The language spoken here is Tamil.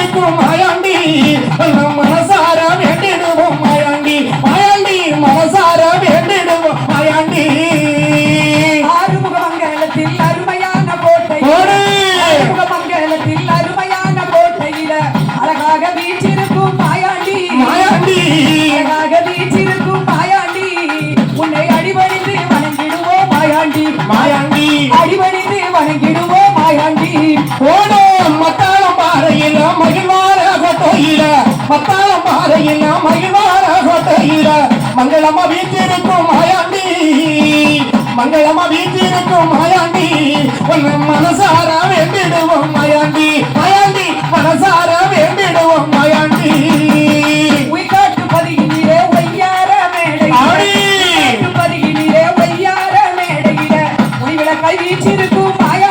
வீட்டிருக்கும் மாயாண்டி நம் மனசார வேண்டிடுவோம் மாயாண்டி மாயாண்டி மனசார வேண்டிடுவோம் மாயாண்டி ஆறுமுக மங்கலத்தில் அருமையான கோட்டை ஓடு! ஆறுமுக மங்கலத்தில் அருமையான கோட்டையில அழகாக வீச்சிருக்கும் மாயாண்டி மாயாண்டி அழகாக வீச்சிருக்கும் மாயாண்டி உன்னை அடிபணிந்து வணங்கிடுவோம் மாயாண்டி மாயாண்டி அடிபணிந்து வணங்கிடுவோம் மாறையில மகிழ்வார கொட்டையில மத்தாள மாறையில மகிழ்வார கொட்டையில மங்களமா வீட்டிருக்கும் மாயாண்டி. மங்களமா வீட்டிருக்கும் மாயாண்டி. உன்னை மனசார வேண்டிடுவோம் மாயாண்டி. மாயாண்டி மனசார வேண்டிடுவோம் மாயாண்டி. பதிகிறே ஒய்யார மேடையில. உயிரை கை வீச்சிருக்கும் மாயா